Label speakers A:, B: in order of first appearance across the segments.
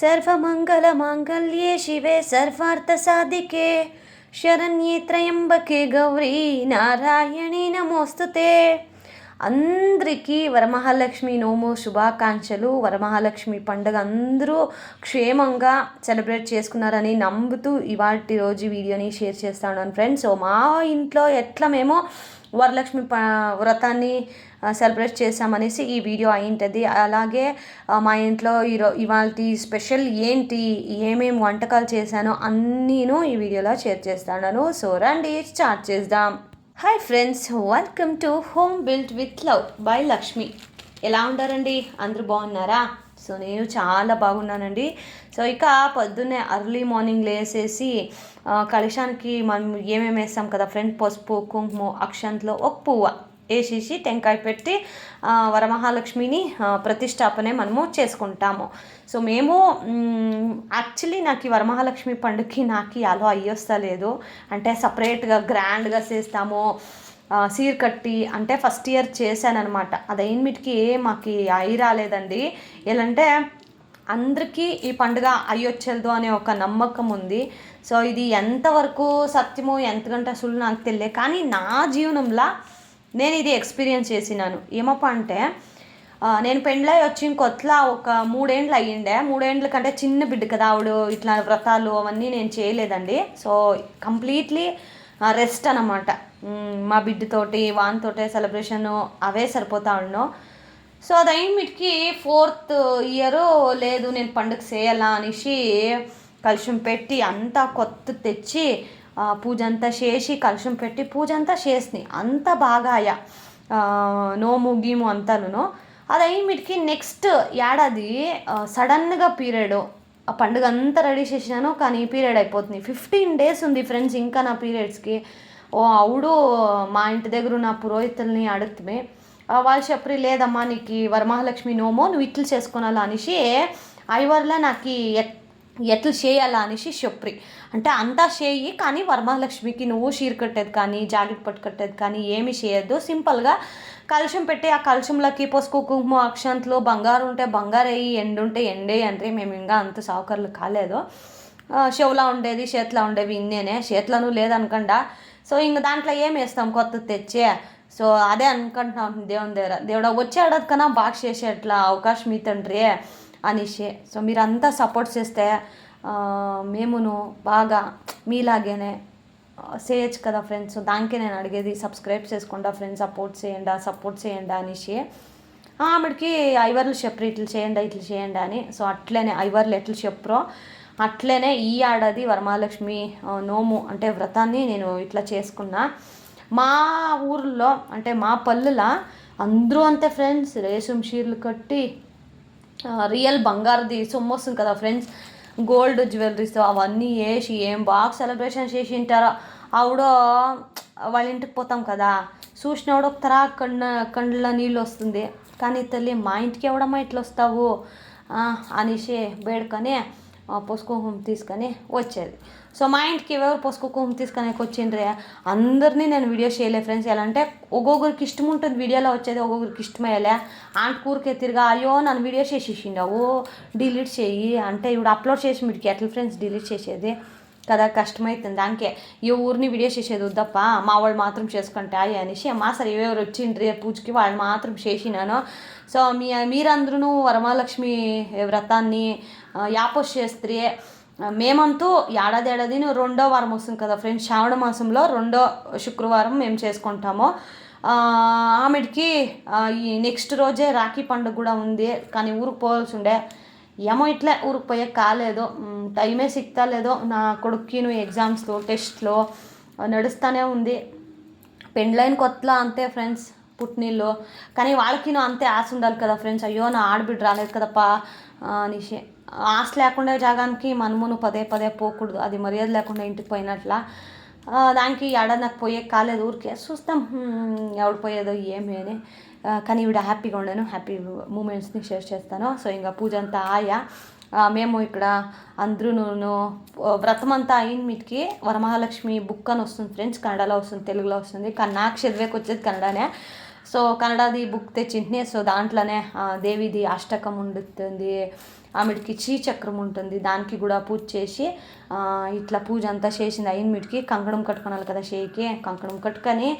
A: సర్వమంగళమాంగళ్యే శివే సర్వార్థసాధికే. శరణ్యే త్రయంబకే గౌరీ నారాయణి నమోస్తుతే. అందరికీ వరమహాలక్ష్మి నోము శుభాకాంక్షలు. వరమహాలక్ష్మి పండుగ అందరూ క్షేమంగా సెలబ్రేట్ చేసుకున్నారని నమ్ముతూ ఇవాటి రోజు వీడియోని షేర్ చేస్తాను ఫ్రెండ్స్. సో మా ఇంట్లో ఎట్లా మేము వరలక్ష్మి ప వ్రతాన్ని సెలబ్రేట్ చేసామనేసి ఈ వీడియో అయింటుంది. అలాగే మా ఇంట్లో ఈరో ఇవాళ స్పెషల్ ఏంటి ఏమేమి వంటకాలు చేశానో అన్నీను ఈ వీడియోలో షేర్ చేస్తాను. సో రండి స్టార్ట్ చేద్దాం. Hi friends welcome to home built with love by Lakshmi ఎలా ఉంటారండి అందరూ బాగున్నారా? సో నేను చాలా బాగున్నానండి. సో ఇక పొద్దున్నే అర్లీ మార్నింగ్ లేసేసి ఆ, కలశానికి మనం ఏమేమి వేస్తాం కదా ఫ్రెండ్ పసుపు కుంకుమ అక్షంతలో ఒక పువ్వు. వేసేసి టెంకాయ పెట్టి వరమహాలక్ష్మిని ప్రతిష్టాపనే మనము చేసుకుంటాము. సో మేము యాక్చువల్లీ నాకు ఈ వరమహాలక్ష్మి పండుగకి నాకు అలో అయ్యొస్తలేదు అంటే సపరేట్గా గ్రాండ్గా చేస్తాము. సీర్ సీర కట్టి అంటే ఫస్ట్ ఇయర్ చేశానమాట అది మాకు అయి రాలేదండి. ఎలాంటే అందరికీ ఈ పండుగ అయ్యొచ్చదు అనే ఒక నమ్మకం ఉంది. సో ఇది ఎంతవరకు సత్యమో ఎంతకంటే అసలు నాకు తెలియదు. కానీ నా జీవనంలో నేను ఇది ఎక్స్పీరియన్స్ చేసినాను. ఏమప్ప అంటే నేను పెండ్లై వచ్చి కొత్తలా ఒక మూడేండ్లు అయ్యిండే. మూడేండ్ల కంటే చిన్న బిడ్డ కదా ఆవిడ ఇట్లా వ్రతాలు అవన్నీ నేను చేయలేదండి. సో కంప్లీట్లీ రెస్ట్ అనమాట మా బిడ్డతోటి వాన్తోటే సెలబ్రేషన్ అవే సరిపోతా ఉన్నాను సో అది అయినమిటికి ఫోర్త్ ఇయర్ లేదు నేను పండుగ చేయాలా అనేసి కలిసి పెట్టి అంతా కొత్త తెచ్చి పూజ అంతా చేసి కలుషం పెట్టి పూజ అంతా చేసినాయి. అంత బాగా అయ్యా నోము గీము అంతాను అది అయినమిటికి నెక్స్ట్ ఏడాది సడన్గా పీరియడ్ ఆ పండుగ అంతా రెడీ చేసినాను కానీ పీరియడ్ అయిపోతుంది. ఫిఫ్టీన్ డేస్ ఉంది ఫ్రెండ్స్ ఇంకా నా పీరియడ్స్కి. ఓ అవుడు మా ఇంటి దగ్గర ఉన్న పురోహితుల్ని అడుగుతుమే. వాళ్ళు చెప్పరి లేదమ్మా నీకు వరమహాలక్ష్మి నోమో నువ్వు ఇట్లు చేసుకోనాలా అనేసి ఐవర్లో నాకు ఎట్ ఎట్లు చేయాలా అనేసి చెప్పరి అంటే అంతా చేయి కానీ వరమహాలక్ష్మికి నువ్వు షీర్ కట్టేది కానీ జాకెట్ పట్టు కట్టేది కానీ ఏమి చేయొద్దు. సింపుల్గా కలుషం పెట్టి ఆ కలుషంలోకి పసుపు కుంకుమ అక్షంతలు బంగారు ఉంటే బంగారు అయ్యి ఎండు ఉంటే ఎండే అంటే మేము ఇంకా అంత సౌకర్యాలు కాలేదు. ఆ, చెవులా ఉండేది చేతిలో ఉండేవి ఇన్నేనే. చేతులను లేదనకుండా. సో ఇంక దాంట్లో ఏం వేస్తాం? కొత్త తెచ్చే. సో అదే అనుకుంటున్నాం దేవుని దగ్గర. దేవుడా వచ్చేడది కన్నా బాగా చేసేట్లా అవకాశం ఇతండ్రి అనేసి సో మీరంతా సపోర్ట్ చేస్తే మేమును బాగా మీలాగేనే చేయొచ్చు కదా ఫ్రెండ్స్. దానికే నేను అడిగేది సబ్స్క్రైబ్ చేసుకుంటా ఫ్రెండ్స్ సపోర్ట్ చేయండి సపోర్ట్ చేయండి అనేసి ఆవిడకి ఐవర్లు చెప్పరు ఇట్లు చేయండి ఇట్లు చేయండి అని. సో అట్లనే ఐవర్లు ఎట్లు చెప్పరో అట్లనే ఈ ఏడాది వరమహాలక్ష్మి నోము అంటే వ్రతాన్ని నేను ఇట్లా చేసుకున్నా. మా ఊర్లో అంటే మా పల్లెల అందరూ అంతే ఫ్రెండ్స్. రేషం చీరలు కట్టి రియల్ బంగారుది సొమ్ము వస్తుంది కదా ఫ్రెండ్స్ గోల్డ్ జ్యువెలరీస్ అవన్నీ వేసి ఏం బాగా సెలబ్రేషన్ చేసి ఉంటారో? ఆవిడ వాళ్ళ ఇంటికి పోతాం కదా. చూసినప్పుడు ఒక తరా కಣ್ణ కండ్ల నీళ్ళు వస్తుంది. కానీ తల్లి మా ఇంటికి ఎవడమ్మా ఇట్లా వస్తావు? అనేసి బేడుకొని ఆ, తీసుకొని వచ్చేది. సో మా ఇంటికి ఎవరు పసుపు కుంకుమ తీసుకొని వచ్చిండ్రే అందరినీ నేను వీడియో చేయలే ఫ్రెండ్స్. ఎలా అంటే ఒక్కొక్కరికి ఇష్టం ఉంటుంది వీడియోలో వచ్చేది ఒక్కొక్కరికి ఇష్టమయ్యలే. ఆంట్ కూరకే తిరిగా అయ్యో నన్ను వీడియో ఓ డిలీట్ చేయి అంటే ఇప్పుడు అప్లోడ్ చేసి మీకు ఎట్లా ఫ్రెండ్స్ డిలీట్ చేసేది కదా కష్టమవుతుంది దానికే ఈ ఊరిని వీడియో చేసేది వద్దప్ప మా వాళ్ళు మాత్రం చేసుకుంటాయి అనేసి మా సరే ఎవరు వచ్చిండ్రి పూజకి వాళ్ళు మాత్రం చేసినాను. సో మీ మీరందరూ వరమహాలక్ష్మి వ్రతాన్ని యాపోస్ చేస్త్రీ మేమంతూ ఏడాది ఏడాది రెండో వారం వస్తుంది కదా ఫ్రెండ్స్ శ్రావణ మాసంలో రెండో శుక్రవారం మేము చేసుకుంటాము. ఆ, ఆమెడికి ఈ నెక్స్ట్ రోజే రాఖీ పండుగ కూడా ఉంది కానీ ఊరికి పోవాల్సి ఉండే. ఏమో ఇట్లా ఊరికి పోయే కాలేదు. టైమే సిక్తా లేదో నా కొడుక్కిను ఎగ్జామ్స్లో టెస్ట్లో నడుస్తూనే ఉంది. పెండ్లైన్ కొత్తలో అంతే ఫ్రెండ్స్ పుట్టినీళ్ళు కానీ వాళ్ళకి అంతే ఆశ ఉండాలి కదా ఫ్రెండ్స్ అయ్యో నా ఆడబిడ్డ రాలేదు కదప్పా అనేసి. ఆశ లేకుండా జాగానికి మనమును పదే పదే పోకూడదు. అది మర్యాద లేకుండా ఇంటికి పోయినట్ల. దానికి ఏడాది నాకు పోయే కాలేదు ఊరికే. చూస్తాం. ఎవడు పోయేదో ఏమి అని. కానీ ఈవిడ హ్యాపీగా ఉండాను. హ్యాపీ మూమెంట్స్ని షేర్ చేస్తాను. సో ఇంకా పూజ అంతా ఆయా. మేము ఇక్కడ అందరూ వ్రతం అంతా అయిన మీటికి వరమహాలక్ష్మి బుక్ అని వస్తుంది ఫ్రెండ్స్. కన్నడలో వస్తుంది తెలుగులో వస్తుంది. కానీ నాకు చదివేకి వచ్చేది కన్నడనే. సో కన్నడది బుక్ తెచ్చింటిని. సో దాంట్లోనే దేవిది అష్టకం ఉండుతుంది. ఆమెడికి చక్రం ఉంటుంది. దానికి కూడా పూజ చేసి ఇట్లా పూజ అంతా చేసింది. అయిన మిటికి కంకణం కట్టుకోవాలి కదా షేకి కంకణం కట్టుకొని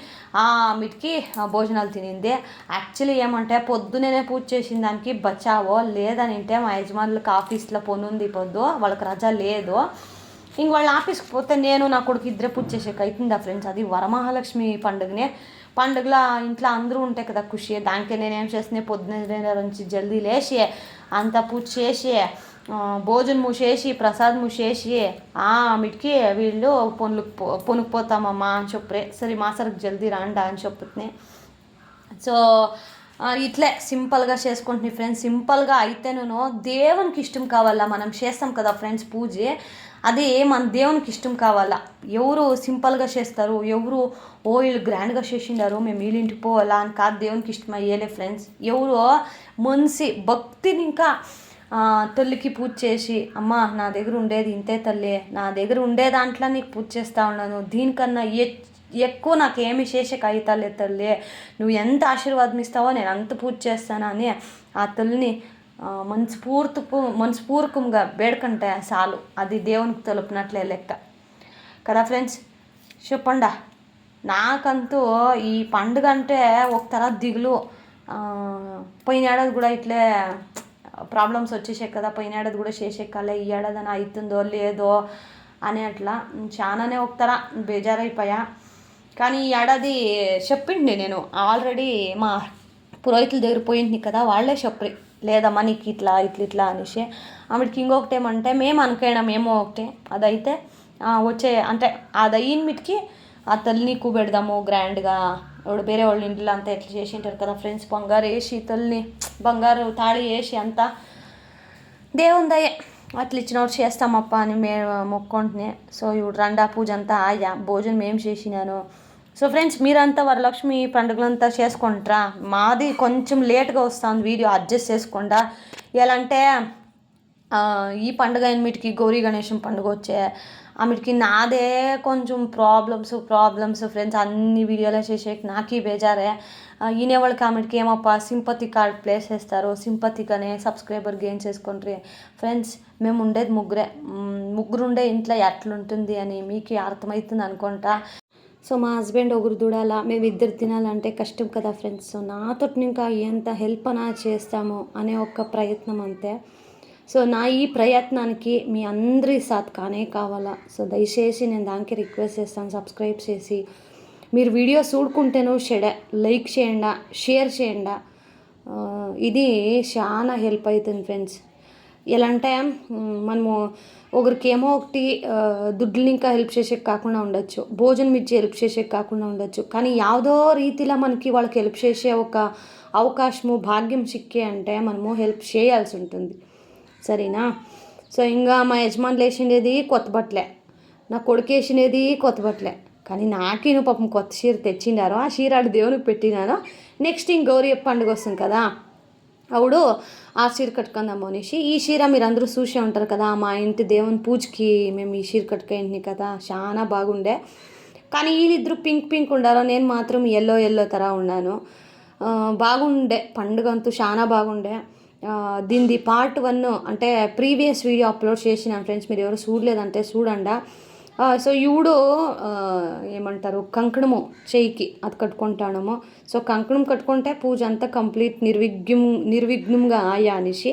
A: ఆ మిటికి భోజనాలు తినింది. యాక్చువల్లీ ఏమంటే పొద్దునే పూజ చేసిన దానికి బచావో లేదనింటే మా యజమానులకు ఆఫీస్లో పొనుంది పొద్దు వాళ్ళకి రజా లేదు. ఇంక వాళ్ళ ఆఫీస్కి పోతే నేను నా కొడుకు ఇద్దరే పూజ చేసేకి అవుతుందా ఫ్రెండ్స్? అది వరమహాలక్ష్మి పండుగనే. పండుగలో ఇంట్లో అందరూ ఉంటాయి కదా ఖుషి. దానికి నేనేం చేస్తున్నా పొద్దున నుంచి జల్దీ లేచి అంత పూజ చేసి భోజనము చేసి ప్రసాదము చేసి మిటికి వీళ్ళు పొనులకు పొనుకుపోతామమ్మా అని చెప్పరే. సరే మా సరికి జల్దీ రాండా అని చెప్పుతున్నాయి సో ఇట్లే సింపుల్గా చేసుకుంటున్నాయి ఫ్రెండ్స్. సింపుల్గా అయితేను దేవునికి ఇష్టం కావాలా? మనం చేస్తాం కదా ఫ్రెండ్స్ పూజ. అదే మన దేవునికి ఇష్టం కావాలా? ఎవరు సింపుల్గా చేస్తారు? ఎవరు ఓ వీళ్ళు గ్రాండ్గా చేసిండారు మేము వీళ్ళింటికి పోవాలా? అని కాదు దేవునికి ఇష్టం అయ్యేలే ఫ్రెండ్స్ ఎవరు మనిషి భక్తిని ఇంకా తల్లికి పూజ చేసి అమ్మ నా దగ్గర ఉండేది ఇంతే తల్లి నా దగ్గర ఉండే దాంట్లో నీకు పూజ చేస్తా ఉన్నాను దీనికన్నా ఎ ఎక్కువ నాకు ఏమి చేసే కాగితాలే తల్లి. నువ్వు ఎంత ఆశీర్వాదం ఇస్తావో నేను అంత పూజ చేస్తానని ఆ తల్లిని ఆ, మనస్ఫూర్తి మనస్పూర్వకంగా వేడుకంటే చాలు. అది దేవునికి తలుపునట్లే లెక్క. కదా ఫ్రెండ్స్? చెప్పండా? నాకంతూ ఈ పండుగ అంటే ఒక తర్వాత దిగులు. పోయిన ఏడాది కూడా ఇట్లే ప్రాబ్లమ్స్ వచ్చేసాయి కదా. పోయిన ఏడాది కూడా చేసేకాలే ఈ ఏడాది అని అవుతుందో లేదో అని అట్లా చాలానే ఒక తర బేజారైపోయా. కానీ ఈ ఏడాది చెప్పిండి నేను. ఆల్రెడీ మా పురోహితుల దగ్గర పోయింది కదా. వాళ్ళే చెప్పి లేదమ్మా నీకు ఇట్లా ఇట్లా ఇట్లా అనేసి. ఆవిడకి ఇంకొకటి ఏమంటే మేము అనుకోయినా మేము ఒకటే. అదైతే వచ్చే అంటే అది అయిన మీటికి ఆ తల్లిని కూబెడదాము గ్రాండ్గా. ఇప్పుడు వేరే వాళ్ళ ఇంట్లో అంతా ఎట్లా చేసి ఉంటారు కదా ఫ్రెండ్స్ బంగారు వేసి తల్లిని బంగారు తాళి వేసి అంతా దేవుని అట్లా ఇచ్చినప్పుడు చేస్తామప్ప అని మేము మొక్కుంటున్నాయి సో ఇప్పుడు రండా పూజ అంతా ఆయా భోజనం ఏం చేసినాను. సో ఫ్రెండ్స్ మీరంతా వరలక్ష్మి పండుగలంతా చేసుకుంటారా? మాది కొంచెం లేట్గా వస్తుంది వీడియో అడ్జస్ట్ చేసుకుండా? ఎలా అంటే ఈ పండుగ మీటికి గౌరీ గణేశం పండుగ వచ్చే ఆమెకి నాదే కొంచెం ప్రాబ్లమ్స్ ప్రాబ్లమ్స్ ఫ్రెండ్స్ అన్ని వీడియోలో చేసేకి నాకే బేజారే. ఆ, ఆమెకి ఏమప్పా సింపతి కార్డ్ ప్లేస్ చేస్తారు. సింపతిగానే సబ్స్క్రైబర్ గెయిన్ చేసుకుంటారు. ఫ్రెండ్స్ మేము ఉండేది ముగ్గురే ముగ్గురుండే ఇంట్లో ఎట్లుంటుంది అని మీకు అర్థమవుతుంది అనుకుంటా సో మా హస్బెండ్ ఒకరు దూడాలా మేము ఇద్దరు తినాలంటే కష్టం కదా ఫ్రెండ్స్. సో నాతో ఇంకా ఎంత హెల్ప్ అనా చేస్తాము అనే ఒక ప్రయత్నం అంతే. సో నా ఈ ప్రయత్నానికి మీ అందరి సాత్ కానే కావాలా. సో దయచేసి నేను దానికి రిక్వెస్ట్ చేస్తాను సబ్స్క్రైబ్ చేసి. మీరు వీడియో చూడుకుంటేనో షెడ లైక్ చేయండా షేర్ చేయండా. ఇది చాలా హెల్ప్ అవుతుంది ఫ్రెండ్స్. ఎలా అంటే మనము ఒకరికేమో ఒకటి ఆ, దుడ్లు ఇంకా హెల్ప్ చేసేకి కాకుండా ఉండొచ్చు భోజనం ఇచ్చి హెల్ప్ చేసేకి కాకుండా ఉండొచ్చు కానీ ಯಾವುದೋ రీతిలో మనకి వాళ్ళకి హెల్ప్ చేసే ఒక అవకాశము భాగ్యం చిక్కే అంటే మనము హెల్ప్ చేయాల్సి ఉంటుంది సరేనా సో ఇంకా మా యజమానులు వేసిండేది కొత్త బట్టలే నా కొడుకు వేసినది కొత్త బట్టలే కానీ నాకేను పాపం కొత్త చీర తెచ్చిండారు ఆ చీర ఆడు దేవునికి పెట్టినాను నెక్స్ట్ ఇంక గౌరీ పండుగ వస్తుంది కదా అప్పుడు ఆ చీర కట్టుకుందాము అనేసి. ఈ చీర మీరు అందరూ చూసే ఉంటారు కదా మా ఇంటి దేవుని పూజకి మేము ఈ చీర కట్టుకుంటున్నాయి కదా చాలా బాగుండే. కానీ వీళ్ళిద్దరు పింక్ పింక్ ఉండారు నేను మాత్రం ఎల్లో ఎల్లో తర ఉన్నాను. బాగుండే పండుగ అంతా చాలా బాగుండే. దీనిది పార్ట్ వన్ అంటే ప్రీవియస్ వీడియో అప్లోడ్ చేసిన ఫ్రెండ్స్ మీరు ఎవరు చూడలేదంటే చూడండి. సో ఇవుడు ఏమంటారు కంకణము చెయ్యికి అది కట్టుకుంటాము సో కంకణం కట్టుకుంటే పూజ అంతా కంప్లీట్ నిర్విఘ్నం నిర్విఘ్నంగా ఆయా అనేసి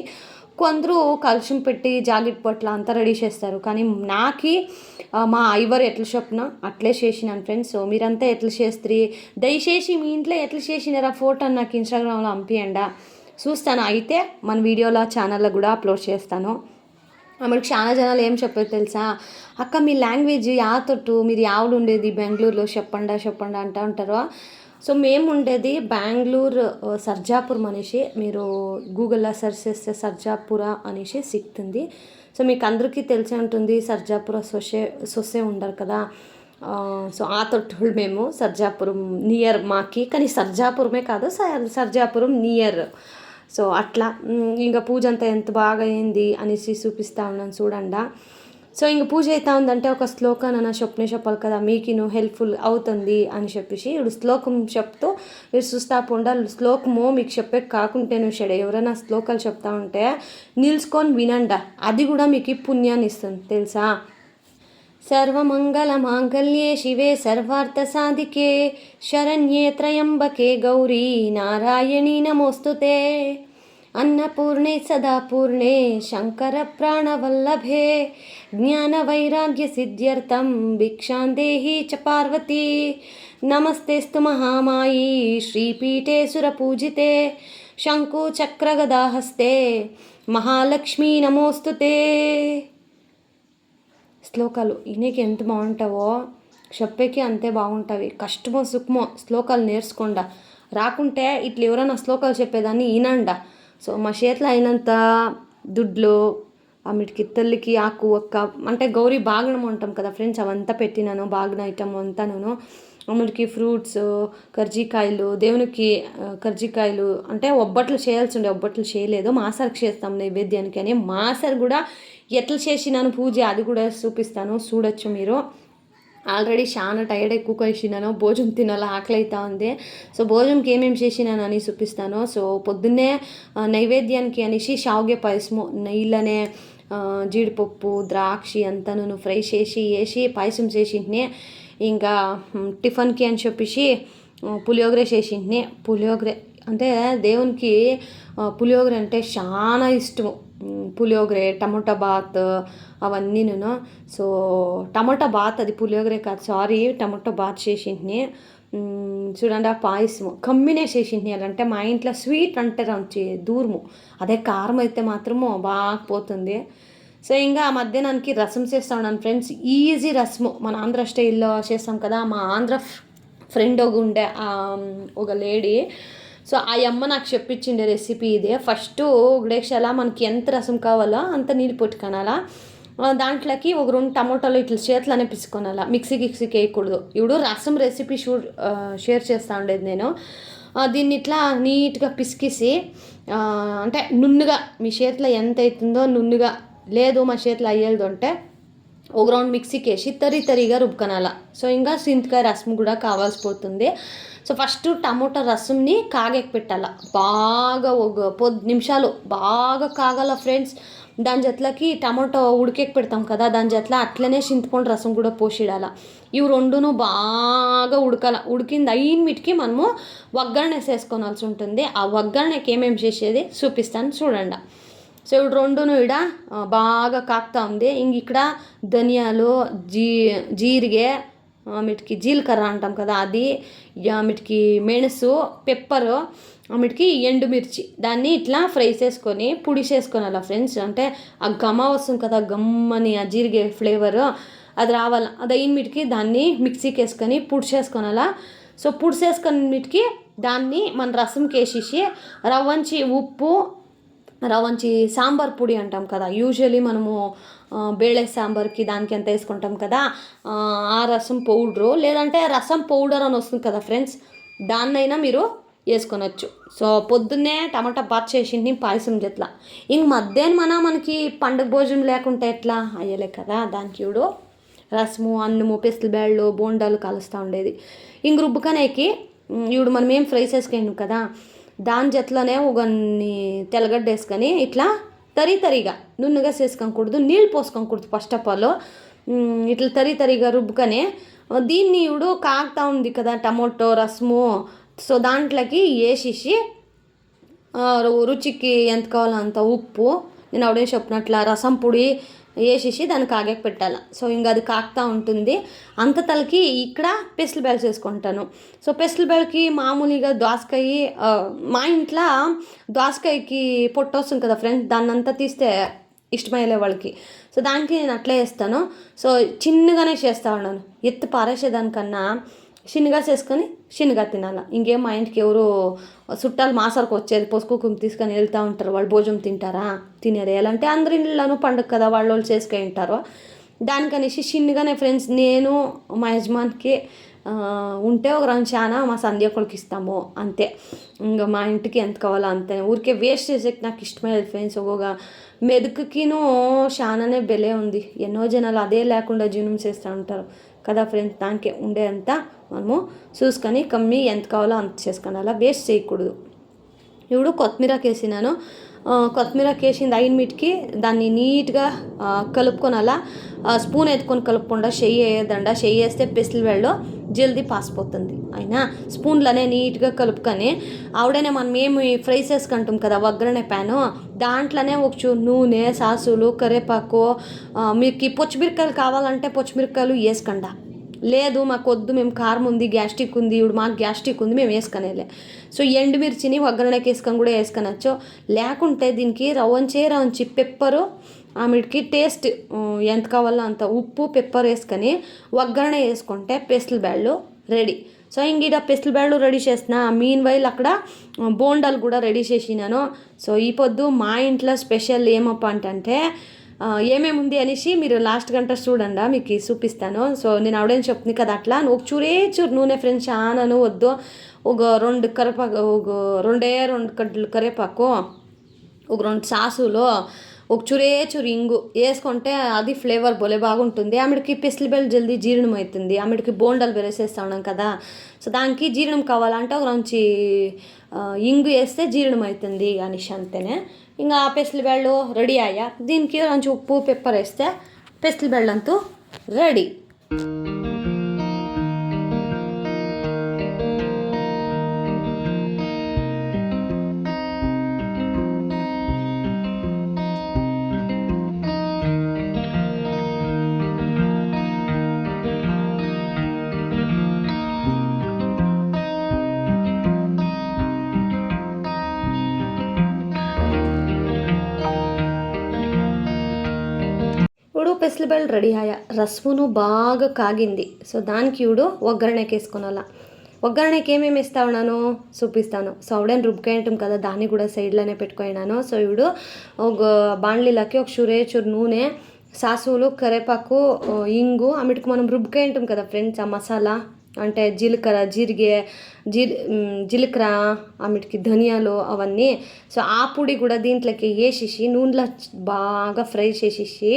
A: కొందరు కలుషం పెట్టి జాకెట్ పట్ల అంతా రెడీ చేస్తారు. కానీ నాకి మా ఐవర్ ఎట్లా చెప్పిన అట్లే చేసినాను ఫ్రెండ్స్. సో మీరంతా ఎట్లా చేస్త్రీ? దయచేసి మీ ఇంట్లో ఎట్లా చేసినారా? ఫోటో నాకు ఇన్స్టాగ్రామ్లో పంపియండా. చూస్తాను. అయితే మన వీడియోలో ఛానల్లో కూడా అప్లోడ్ చేస్తాను. మనకి చాలా జనాలు ఏం చెప్పారు తెలుసా? అక్క మీ లాంగ్వేజ్ యాతొట్టు మీరు యావుడు ఉండేది బెంగళూరులో చెప్పండా చెప్పండా అంటూ ఉంటారు. సో మేము ఉండేది బెంగళూరు సర్జాపూర్ సర్జాపురం అనేసి మీరు గూగుల్లో సెర్చ్ చేస్తే సర్జాపుర అనేసి సిక్తుంది. సో మీకు అందరికీ తెలిసే ఉంటుంది సర్జాపుర సొసే సొసే ఉండరు కదా. సో ఆ తొట్టులు మేము సర్జాపురం నియర్ మాకి. కానీ సర్జాపురమే కాదు సర్- సర్జాపురం నియర్. సో అట్లా ఇంకా పూజ అంతా ఎంత బాగా అయింది అనేసి చూపిస్తా ఉన్నాను చూడండి. సో ఇంక పూజ అవుతా ఉందంటే ఒక శ్లోకాన చెప్పనే చెప్పాలి కదా మీకు హెల్ప్ఫుల్ అవుతుంది అని చెప్పేసి ఇప్పుడు శ్లోకం చెప్తూ మీరు చూస్తా ఉండాలి శ్లోకము మీకు చెప్పే కాకుంటే నువ్వు షడే ఎవరైనా శ్లోకాలు చెప్తా ఉంటే నిల్చుకొని వినండ అది కూడా మీకు పుణ్యాన్ని ఇస్తుంది తెలుసా? सर्वमङ्गलमाङ्गल्ये शिवे सर्वार्थसाधिके शरण्ये त्र्यम्बके गौरी नारायणी नमोऽस्तु ते अन्नपूर्णे सदा पूर्णे शङ्करप्राणवल्लभे ज्ञानवैराग्यसिद्ध्यर्थं भिक्षां देहि च पार्वती नमस्तेस्तु महामायी श्रीपीठे सुरपूजिते शङ्कुचक्रगदाहस्ते महालक्ष्मी नमोऽस्तु ते శ్లోకాలు ఇనేకి ఎంత బాగుంటావో చెప్పేకి అంతే బాగుంటావి. కష్టమో సుఖమో శ్లోకాలు నేర్చుకోండా. రాకుంటే ఇట్లా ఎవరైనా శ్లోకాలు చెప్పేదాన్ని ఈనండ. సో మా చేతిలో అయినంత దుడ్లు ఆమెకి తల్లికి ఆకు ఒక్క అంటే గౌరీ బాగణం ఉంటాం కదా ఫ్రెండ్స్ అవంతా పెట్టినాను బాగ్న ఐటమ్ అంతా నేను అమ్మడికి ఫ్రూట్స్ కర్జీకాయలు దేవునికి కర్జీకాయలు అంటే ఒబ్బట్లు చేయాల్సి ఉండే ఒబ్బట్లు చేయలేదు. మాసారికి చేస్తాం నైవేద్యానికి అని. మాసారు కూడా ఎట్లా చేసినాను పూజ? అది కూడా చూపిస్తాను. చూడొచ్చు మీరు. ఆల్రెడీ చాలా టైర్డ్ ఎక్కువ వేసినాను భోజనం తినాలి ఆకలి అవుతా ఉంది. సో భోజనంకి ఏమేమి చేసినాను అని చూపిస్తాను. సో పొద్దున్నే నైవేద్యానికి అనేసి షావుగే పాయసము. నెయ్యిలోనే జీడిపప్పు ద్రాక్షి అంతా నేను ఫ్రై చేసి వేసి పాయసం చేసింటిని. ఇంకా టిఫిన్కి అని చెప్పేసి పులియోగరే చేసింటిని. పులియోగరే అంటే దేవునికి పులియోగర అంటే చాలా ఇష్టము. పులియోగరే టమోటా బాత్ అవన్నీ నేను సో టమోటా బాత్ అది పులియోగరే కాదు. సారీ టమోటా బాత్ చేసింటిని. చూడండి ఆ పాయసము. కమ్మినే చేసింటిని అంటే మా ఇంట్లో స్వీట్ అంటే వచ్చి దూరము. అదే కారం అయితే మాత్రము బాగా పోతుంది. సో ఇంకా మధ్యాహ్నానికి రసం చేస్తా ఉన్నాను ఫ్రెండ్స్. ఈజీ రసము. మన ఆంధ్ర స్టైల్లో చేస్తాం కదా మా ఆంధ్ర ఫ్రెండ్ ఒక ఉండే ఒక లేడీ. సో ఆ అమ్మ నాకు చెప్పించిండే రెసిపీ ఇదే. ఫస్ట్ గుడేక్షల మనకి ఎంత రసం కావాలో అంత నీళ్ళు పెట్టుకోనాలా దాంట్లోకి ఒక రెండు టమాటాలు ఇట్లా చేతులనే పిసుకోనాల. మిక్సీ గిక్సీకి వేయకూడదు ఇప్పుడు రసం రెసిపీ షూర్ షేర్ చేస్తూ ఉండేది నేను. దీన్ని ఇట్లా నీట్గా పిసికిసి అంటే నున్నుగా మీ చేతిలో ఎంత అవుతుందో నున్నుగా. లేదు మా చేతిలో అయ్యేది అంటే ఒక రౌండ్ మిక్సీకి వేసి తరి తరిగా రుబ్బుకనాల. సో ఇంకా సింతకాయ రసం కూడా కావాల్సి పోతుంది సో ఫస్ట్ టమోటా రసంని కాగేకి పెట్టాల బాగా ఒక పొద్దు నిమిషాలు బాగా కాగాల ఫ్రెండ్స్. దాని జట్లకి టమాటో ఉడికేకి పెడతాం కదా దాని జట్ల అట్లనే చింతపండు రసం కూడా పోసిడాల ఇవి రెండును బాగా ఉడకాల. ఉడికింది అయిన మనము వగ్గరణ వేసేసుకోవాల్సి ఉంటుంది. ఆ వగ్గరణకి ఏమేమి చేసేది? చూపిస్తాను. చూడండి. సో ఇప్పుడు రెండును ఇడ బాగా కాకుతా ఉంది. ఇంక ఇక్కడ ధనియాలు జీ జీరిగే ఆమెటికి జీలకర్ర అంటాం కదా అది మీటికి మెణసు పెప్పరు ఆమెటికి ఎండుమిర్చి. దాన్ని ఇట్లా ఫ్రై చేసుకొని పొడి చేసుకోవాలి ఫ్రెండ్స్? అంటే ఆ గమ వస్తుంది కదా గమ్మని ఆ జీరిగే ఫ్లేవర్ అది రావాలి. అది అయినమిటికి దాన్ని మిక్సీకి వేసుకొని పొడి చేసుకోనాలా. సో పొడి మీటికి దాన్ని మన రసంకి వేసేసి రవ్వంచి ఉప్పు రవంచి సాంబార్ పొడి అంటాం కదా. యూజువలీ మనము బేళే సాంబార్కి దానికి ఎంత వేసుకుంటాం కదా ఆ రసం పౌడరు లేదంటే రసం పౌడర్ అని వస్తుంది కదా ఫ్రెండ్స్ దాన్నైనా మీరు వేసుకొనొచ్చు. సో పొద్దున్నే టమాటా బాత్ చేసింది పాయసం జట్ల ఇంక మధ్యాహ్నం మన మనకి పండుగ భోజనం లేకుంటే ఎట్లా? అయ్యలే కదా దానికి ఇప్పుడు రసము అన్నము పెసలు బేళ్ళు బోండాలు కలుస్తూ ఉండేది. ఇంక రుబ్బుకనేకి ఇవిడు మనం ఏం ఫ్రై చేసుకున్నాం కదా దాని జతలోనే ఒకన్ని తెల్లగడ్డ వేసుకొని ఇట్లా తరి తరిగా నున్నగా చేసుకోకూడదు నీళ్ళు పోసుకోకూడదు ఫస్ట్ ఆఫ్ ఆల్ ఇట్లా తరి తరిగా రుబ్బుకొని దీన్ని ఇప్పుడు కాగుతూ ఉంది కదా టమోటో రసము సో దాంట్లోకి వేసేసి రుచికి ఎంత కావాలో అంత ఉప్పు. నేను అప్పుడే చెప్పినట్ల రసం పొడి వేసేసి దాన్ని కాగకి పెట్టాలి. సో ఇంకా అది కాకుతూ ఉంటుంది. అంత తలకి ఇక్కడ పెసలు బెల్ చేసుకుంటాను సో పెసలు బెల్కి మామూలుగా దోసకాయ మా ఇంట్లో దోసకాయకి పొట్టు వస్తుంది కదా ఫ్రెండ్స్ దాన్ని అంతా తీస్తే ఇష్టమయ్యే వాళ్ళకి. సో దానికి నేను అట్లే వేస్తాను. సో చిన్నగానే చేస్తా ఉన్నాను. ఎత్తు పారేసేదానికన్నా చిన్నగా చేసుకొని చిన్నగా తినాలి. ఇంకేం మా ఇంటికి ఎవరు చుట్టాలు మాసరకు వచ్చేది పసుపు కుంకుమ తీసుకొని వెళ్తూ ఉంటారు వాళ్ళు భోజనం తింటారా? తినేది ఎలా అంటే అందరి ఇళ్ళను పండుగ కదా వాళ్ళు వాళ్ళు చేసుకొని ఉంటారు. దానికనేసి చిన్నగానే ఫ్రెండ్స్ నేను మా యజమానికి ఉంటే ఒక రెండు చాలా మా సంధ్యకులకి ఇస్తాము అంతే. ఇంకా మా ఇంటికి ఎంత కావాలో అంతే. ఊరికే వేస్ట్ చేసేకి నాకు ఇష్టమైన ఫ్రెండ్స్ ఒక్కొక్క మెదుకుకినూ చాలానే బెలే ఉంది. ఎన్నో జనాలు అదే లేకుండా జీవనం చేస్తూ ఉంటారు కదా ఫ్రెండ్స్ దానికే ఉండే అంతా మనము చూసుకొని కమ్మి ఎంత కావాలో అంత చేసుకొని అలా వేస్ట్ చేయకూడదు. ఇప్పుడు కొత్తిమీరకి వేసినాను కొత్తిమీరకి వేసింది అయిన మీటికి దాన్ని నీట్గా కలుపుకొని అలా స్పూన్ ఎత్తుకొని కలుపుకుండా చెయ్యి వేయదండ చెయ్యి వేస్తే పెసలు వెళ్ళో జల్దీ పాసిపోతుంది. అయినా స్పూన్లోనే నీట్గా కలుపుకొని ఆవిడనే మనం ఏమి ఫ్రై చేసుకుంటాం కదా వగ్గరనే ప్యాను దాంట్లోనే ఒక చూ నూనె సాసులు కరివేపాకు మీకు పొచ్చిమిరకాయలు కావాలంటే పొచ్చిమిరకాయలు వేసుకండా లేదు మాకు వద్దు మేము కారం ఉంది గ్యాస్ట్రిక్ ఉంది ఇప్పుడు మాకు గ్యాస్ట్రిక్ ఉంది మేము వేసుకునేలే. సో ఎండుమిర్చిని ఒగ్గరణకి వేసుకొని కూడా వేసుకొనొచ్చు. లేకుంటే దీనికి రవ్వంచే రవ్వంచి పెప్పరు ఆమెకి టేస్ట్ ఎంత కావాలో అంత ఉప్పు పెప్పర్ వేసుకొని ఒగ్గరణ వేసుకుంటే పెసలు బ్యాళ్ళు రెడీ. సో ఇంక ఈడ పెసలు బ్యాళ్ళు రెడీ చేసిన మీన్ వైల్ అక్కడ బోండాలు కూడా రెడీ చేసినాను. సో ఈ పొద్దు మా ఇంట్లో స్పెషల్ ఏమప్ప అంటే ఏమేమి ఉంది అనేసి మీరు లాస్ట్ గంట చూడండి మీకు చూపిస్తాను. సో నేను ఆవిడేం చెప్తుంది కదా అట్లా ఒక చూరే చూరు నూనె ఫ్రెండ్స్ చాలాను వద్దు. ఒక రెండు కరివేపాకు ఒక రెండే రెండు కడ్లు కరివేపాకు ఒక రెండు సాసులు ఒక చురే చురు ఇంగు వేసుకుంటే అది ఫ్లేవర్ భలే బాగుంటుంది. ఆమెడికి పెసలు బెల్లు జల్దీ జీర్ణం అవుతుంది. ఆమెడికి బోండాలు వేసేస్తా ఉన్నాం కదా. సో దానికి జీర్ణం కావాలంటే ఒక మంచి ఇంగు వేస్తే జీర్ణం అవుతుంది అనేసి అంతేనే ఇంకా ఆ పెసలు బెళ్ళు రెడీ అయ్యా. దీనికి కొంచెం ఉప్పు పెప్పర్ వేస్తే పెసలు బెళ్ళంతూ రెడీ. ఇప్పుడు రెడీ అయ్యా. రసమును బాగా కాగింది. సో దానికి ఇవిడు ఒగ్గరణకి వేసుకోనాల. ఒగ్గరణకి ఏమేమి వేస్తా ఉన్నాను చూపిస్తాను. సో ఆవిడని రుబ్బుకుంటాం కదా దాన్ని కూడా సైడ్లోనే పెట్టుకున్నాను సో ఇవిడు ఒక బాండ్లీలకి ఒక చురే చురు నూనె సాసువులు కరివేపాకు ఇంగు అన్నిటికి మనం రుబ్బుకుంటాం కదా ఫ్రెండ్స్ ఆ మసాలా. అంటే జీలకర్ర జీరిగే జీర్ జీలకర్ర ఆమెటికి ధనియాలు అవన్నీ. సో ఆ పొడి కూడా దీంట్లోకి వేసేసి నూనెలో బాగా ఫ్రై చేసేసి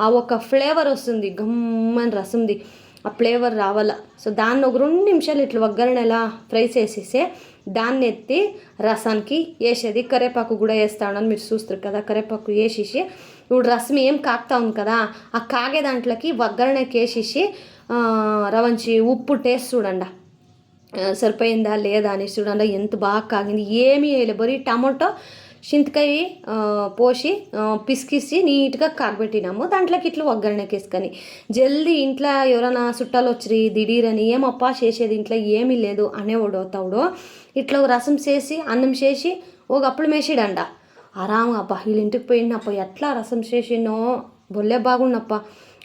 A: ఆ ఒక ఫ్లేవర్ వస్తుంది గమ్మని రసంది. ఆ ఫ్లేవర్ రావాల. సో దాన్ని ఒక రెండు నిమిషాలు ఇట్లా ఒగ్గరణ ఎలా ఫ్రై చేసేసి దాన్ని ఎత్తి రసానికి వేసేది. కరివేపాకు కూడా వేస్తానని మీరు చూస్తారు కదా కరేపాకు వేసేసి ఇప్పుడు రసం ఏం కాగుతా ఉంది కదా ఆ కాగే దాంట్లోకి ఒగ్గరణకి వేసేసి రవంచి ఉప్పు టేస్ట్ చూడండి. సరిపోయిందా లేదా అని చూడండి ఎంత బాగా కాగింది ఏమీ వేయలే బరీ టమాటో చింతకాయ పోసి పిసికిసి నీట్గా కాగబెట్టినాము. దాంట్లోకి ఇట్లా ఒగ్గరణకి వేసుకొని జల్దీ ఇంట్లో ఎవరైనా చుట్టాలు వచ్చిరి దిడీరని ఏమప్పా చేసేది ఇంట్లో ఏమీ లేదు అనేవాడు అవుతాడు ఇట్లా రసం చేసి అన్నం చేసి ఒక అప్పుడు మేసాడంట. ఆరాం అబ్బా వీళ్ళ ఇంటికి పోయినప్ప ఎట్లా రసం చేసినో బొల్లే బాగుండప్ప.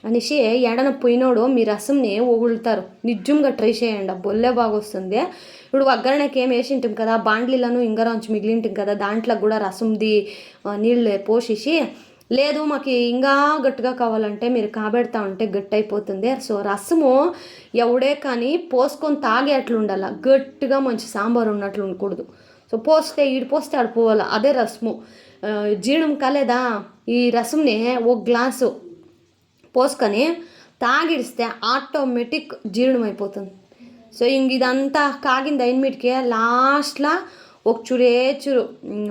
A: అనేసి ఏడన పోయినోడు మీ రసంని ఒగులుతారు నిజంగా ట్రై చేయండి. బొల్లే బాగొస్తుంది. ఇప్పుడు ఒగ్గరణకి ఏం వేసింటాం కదా బాండ్లీలను ఇంగరాంచి మిగిలింటాం కదా దాంట్లో కూడా రసంది నీళ్ళు పోసేసి లేదు మాకు ఇంకా గట్టిగా కావాలంటే మీరు కాబెడతా ఉంటే గట్టి అయిపోతుంది సో రసము ఎవడే కానీ పోసుకొని తాగే అట్లుండాల గట్టిగా మంచి సాంబార్ ఉన్నట్లు ఉండకూడదు. సో పోస్తే ఈడు పోస్తే ఆడు పోవాలి. అదే రసము. జీర్ణం కాలేదా? ఈ రసంని ఒక గ్లాసు పోసుకొని తాగిడిస్తే ఆటోమేటిక్ జీర్ణం అయిపోతుంది సో ఇంక ఇదంతా కాగింది అయినమిటికి లాస్ట్లో ఒక చురే చురు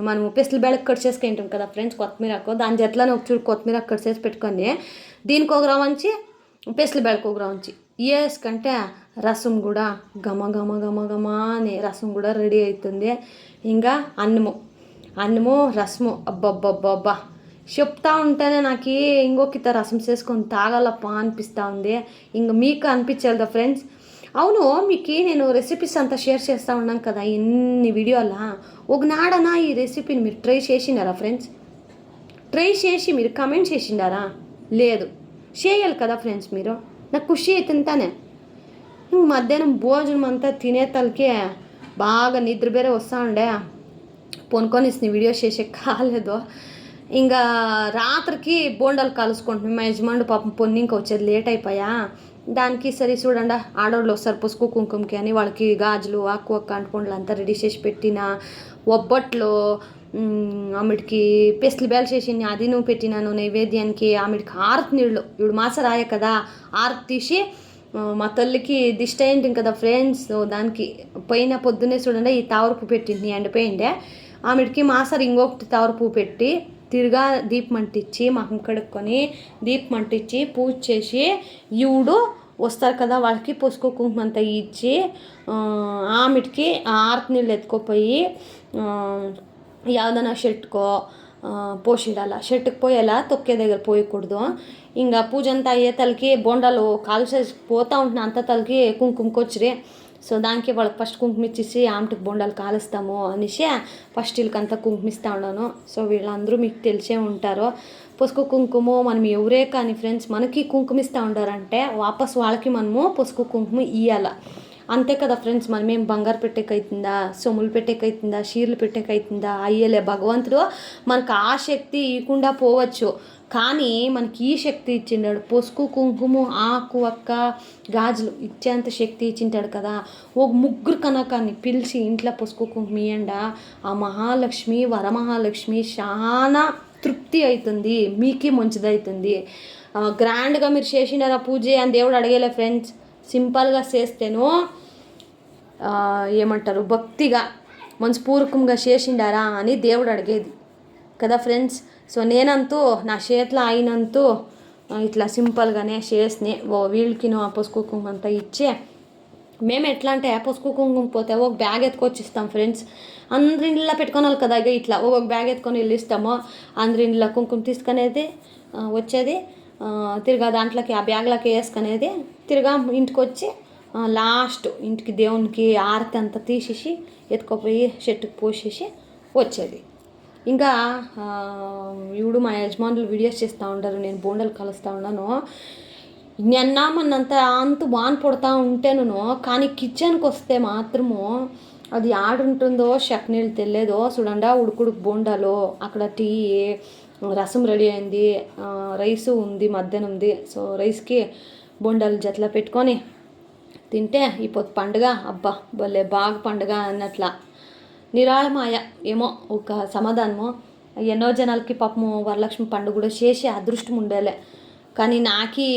A: మనం పెసలు బెడకు కట్ చేసుకుంటాం కదా ఫ్రెండ్స్ కొత్తిమీరకు దాని జట్లనే ఒక చురు కొత్తిమీర కట్ చేసి పెట్టుకొని దీనికి ఒక రవంచి పెసలు బెడకు ఒక రావంచి వేసుకంటే రసం కూడా గమ గమ గమ గమ అని రసం కూడా రెడీ అవుతుంది. ఇంకా అన్నము అన్నము రసము అబ్బబ్బబ్బబ్బా. చెప్తా ఉంటేనే నాకు ఇంకొక రసం చేసుకొని తాగాలప్పా అనిపిస్తూ ఉంది. ఇంక మీకు అనిపించలేదా ఫ్రెండ్స్? అవును మీకు నేను రెసిపీస్ అంతా షేర్ చేస్తూ ఉన్నాను కదా ఎన్ని వీడియోల. ఒకనాడనా ఈ రెసిపీని మీరు ట్రై చేసిండారా ఫ్రెండ్స్? ట్రై చేసి మీరు కమెంట్ చేసిండారా? లేదు. చేయాలి కదా ఫ్రెండ్స్ మీరు? నాకు ఖుషి అవుతుంటానే మధ్యాహ్నం భోజనం అంతా తినే తలకే బాగా నిద్ర బేరే వస్తూ ఉండే. పొనుకొని వీడియో చేసే కాలేదు. ఇంకా రాత్రికి బోండాలు కలుసుకుంటున్నాం. మా యజమానుడు పాపం పొన్ని ఇంకా వచ్చేది లేట్ అయిపోయా. దానికి సరే చూడండి ఆడవాళ్ళు వస్తారు పసుపు కుంకుమకి అని వాళ్ళకి గాజులు ఆకు అక్క అంటుపండ్లు అంతా రెడీ చేసి పెట్టిన. ఒబ్బట్లో ఆమెడికి పెస్లు బేలు చేసింది అది నువ్వు పెట్టినాను నైవేద్యానికి. ఆమెడికి ఆరతి నీళ్ళు. ఇప్పుడు మాస రాయ కదా ఆరతి తీసి మా తల్లికి దిష్టి అయింది కదా ఫ్రెండ్స్. దానికి పైన పొద్దున్నే చూడండి ఈ తావరపు పెట్టింది ఎండిపోయిండే ఆమెడికి మాసర్ ఇంకొకటి తావరపు పెట్టి తిరుగా దీపం అంటించి మహం కడుక్కొని దీపం అంటించి పూజ చేసి ఈవుడు వస్తారు కదా వాళ్ళకి పసుపు కుంకుమ అంతా ఇచ్చి ఆమెటికి ఆ ఆరతి నీళ్ళు ఎత్తుకోపోయి ఆ, యాదన షర్ట్కో పోసిడాల షర్ట్కి పోయేలా తొక్కే దగ్గర పోయకూడదు. ఇంకా పూజ అంతా అయ్యే తలకి బొండాలు కాల్చేసి పోతా ఉంటున్నా అంత తలకి కుంకుమకొచ్చిరి సో దానికి వాళ్ళకి ఫస్ట్ కుంకుమిచ్చేసి ఆమెటికి బొండాలు కాలుస్తాము అనేసి ఫస్ట్ వీళ్ళకంతా కుంకుమిస్తా ఉన్నాను. సో వీళ్ళందరూ మీకు తెలిసే ఉంటారు. పసుపు కుంకుమ మనం ఎవరే కానీ ఫ్రెండ్స్ మనకి కుంకుమిస్తూ ఉండారంటే వాపస్ వాళ్ళకి మనము పసుపు కుంకుమ ఇవ్వాల అంతే కదా ఫ్రెండ్స్ మనమేం బంగారు పెట్టేకైతుందా సొమ్ములు పెట్టేకైతుందా చీరలు పెట్టేకైతుందా అయ్యలే భగవంతుడు మనకు ఆ శక్తి ఇవ్వకుండా పోవచ్చు. కానీ మనకి ఈ శక్తి ఇచ్చిండాడు. పసుపు కుంకుమ ఆకు అక్క గాజులు ఇచ్చేంత శక్తి ఇచ్చింటాడు కదా. ఓ ముగ్గురు కనకాన్ని పిలిచి ఇంట్లో పసుపు కుంకుమ ఇయ్యండ. ఆ మహాలక్ష్మి వరమహాలక్ష్మి చాలా తృప్తి అవుతుంది మీకే మంచిదవుతుంది గ్రాండ్గా మీరు చేసినారా పూజ అని దేవుడు అడిగేలే ఫ్రెండ్స్. సింపుల్గా చేస్తేను ఏమంటారు భక్తిగా మనస్పూర్వకంగా చేసిండారా అని దేవుడు అడిగేది. కదా ఫ్రెండ్స్? సో నేనంతూ నా చేతిలో అయినంతూ ఇట్లా సింపుల్గానే చేసినే ఓ వీళ్ళకి ఆ పసుపు కుంకుమ అంతా ఇచ్చి. మేము ఎట్లా అంటే పసుపు కుంకుమ పోతే ఒక బ్యాగ్ ఎత్తుకొచ్చి ఇస్తాం ఫ్రెండ్స్. అందరి ఇంట్లో పెట్టుకోవాలి కదా ఇక ఇట్లా ఒక బ్యాగ్ ఎత్తుకొని వెళ్ళి ఇస్తాము. అందరి ఇంట్లో కుంకుమ తీసుకునేది వచ్చేది ఆ, తిరగా దాంట్లోకి ఆ బ్యాగ్లోకి వేసుకునేది తిరగా ఇంటికి వచ్చి లాస్ట్ ఇంటికి దేవునికి ఆరతి అంతా తీసేసి ఎత్తుకోపోయి చెట్టుకు పోసేసి వచ్చేది. ఇంకా ఇప్పుడు మా యజమానులు వీడియోస్ చేస్తూ ఉంటారు నేను బోండలు కలుస్తూ ఉన్నాను. నిన్న మొన్నంత అంత వాన్ పడుతూ ఉంటేను కానీ కిచెన్కి వస్తే మాత్రము అది ఆడుంటుందో చట్నీలు తెలియదో చూడండా ఉడుకుడుకు బోండాలు అక్కడ టీ రసం రెడీ అయింది రైస్ ఉంది మధ్యాహ్నం ఉంది. సో రైస్కి బోండాలు జతలో పెట్టుకొని తింటే ఈ పొద్దు పండుగ అబ్బా భలే బాగా పండుగ అన్నట్లా. నిరాయమాయ ఏమో ఒక సమాధానము ఎన్నో జనాలకి పాపము వరలక్ష్మి పండుగ కూడా చేసి అదృష్టం ఉండేలే. కానీ నాకి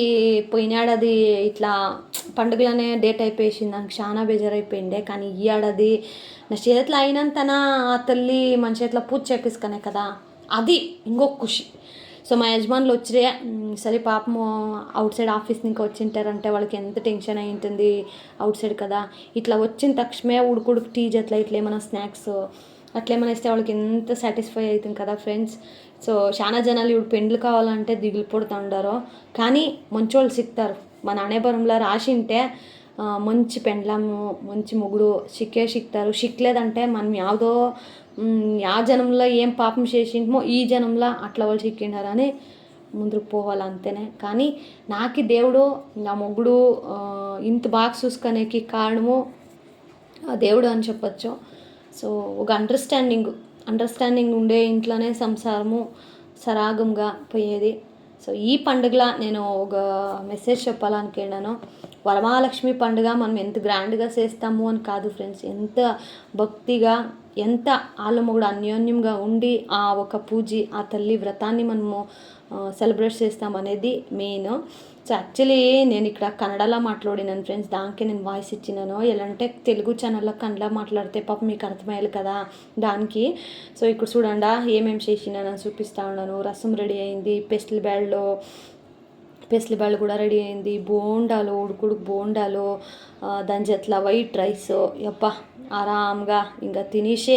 A: పోయినాడది ఇట్లా పండుగలనే డేట్ అయిపోయేసింది. నాకు చాలా బేజారైపోయిండే. కానీ ఈ ఏడాది నా చేతిలో అయినంతనా ఆ తల్లి మన చేతిలో పూజ చేపిస్తానే కదా. అది ఇంకొక ఖుషి. సో మా యజమానులు వచ్చిరే సరే పాపము అవుట్ సైడ్ ఆఫీస్ నుంచి వచ్చింటారంటే వాళ్ళకి ఎంత టెన్షన్ అయి ఉంటుంది అవుట్ సైడ్ కదా. ఇట్లా వచ్చిన తక్షణమే ఉడుకుడుకు టీ అట్లా ఇట్లా ఏమైనా స్నాక్స్ అట్లా ఏమైనా ఇస్తే వాళ్ళకి ఎంత సాటిస్ఫై అవుతుంది కదా ఫ్రెండ్స్. సో చాలా జనాలు ఇప్పుడు పెండ్లు కావాలంటే దిగులు పడుతూ ఉండారు. కానీ మంచి వాళ్ళు సిక్తారు మన అనేబరంలో రాసి ఉంటే మంచి పెండ్లము మంచి మొగుడు సిక్కే సిక్తారు. సిక్కలేదంటే మనం యావదో ఆ జనంలో ఏం పాపం చేసింటమో ఈ జనంలో అట్లా వాళ్ళు సిక్కిండారని ముందుకు పోవాలి అంతేనే. కానీ నాకు దేవుడు నా మొగ్గుడు ఇంత బాగా చూసుకునేకి కారణము ఆ దేవుడు అని చెప్పొచ్చు. సో ఒక అండర్స్టాండింగ్ అండర్స్టాండింగ్ ఉండే ఇంట్లోనే సంసారము సరాగంగా పోయేది. సో ఈ పండుగల నేను ఒక మెసేజ్ చెప్పాలనుకున్నాను వరమహాలక్ష్మి పండుగ మనం ఎంత గ్రాండ్గా చేస్తాము అని కాదు ఫ్రెండ్స్ ఎంత భక్తిగా ఎంత ఆళ్ళమొగుడు అన్యోన్యంగా ఉండి ఆ ఒక పూజ ఆ తల్లి వ్రతాన్ని మనము సెలబ్రేట్ చేస్తాం అనేది మెయిన్ సో యాక్చువల్లీ నేను ఇక్కడ కన్నడలో మాట్లాడినాను ఫ్రెండ్స్ దానికి నేను వాయిస్ ఇచ్చినాను. ఎలా అంటే తెలుగు ఛానల్లో కన్నడ మాట్లాడితే పాపం మీకు అర్థమయ్యాలి కదా? దానికి. సో ఇక్కడ చూడండి ఏమేమి చేసినానని చూపిస్తా ఉన్నాను. రసం రెడీ అయింది. పెస్టిల్ బ్యాడ్లో పెస్లి బ్యాడ్ కూడా రెడీ అయింది. బోండాలు ఉడుకుడు బోండాలు చెట్ల వైట్ రైస్ ఎప్ప ఆరామ్గా ఇంకా తినేసే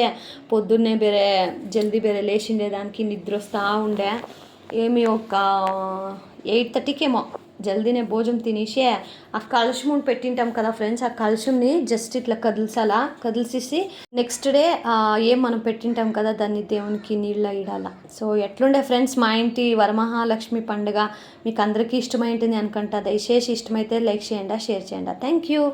A: పొద్దున్నే బేరే జల్దీ బేరే లేచిండే దానికి నిద్ర వస్తూ ఉండే. ఏమి ఒక ఎయిట్ థర్టీకేమో జల్దీనే భోజనం తినేసి ఆ కలుషం పెట్టింటాం కదా ఫ్రెండ్స్ ఆ కలుషంని జస్ట్ ఇట్లా కదిలిసాలా కదిలిసేసి నెక్స్ట్ డే ఏం మనం పెట్టింటాం కదా దాన్ని దేవునికి నీళ్ళ ఇడాల. సో ఎట్లుండే ఫ్రెండ్స్ మా ఇంటి వరమహాలక్ష్మి పండుగ? మీకు అందరికీ ఇష్టమైంటుంది అనుకుంటా. దయచేసి ఇష్టమైతే లైక్ చేయండి షేర్ చేయండి. Thank you.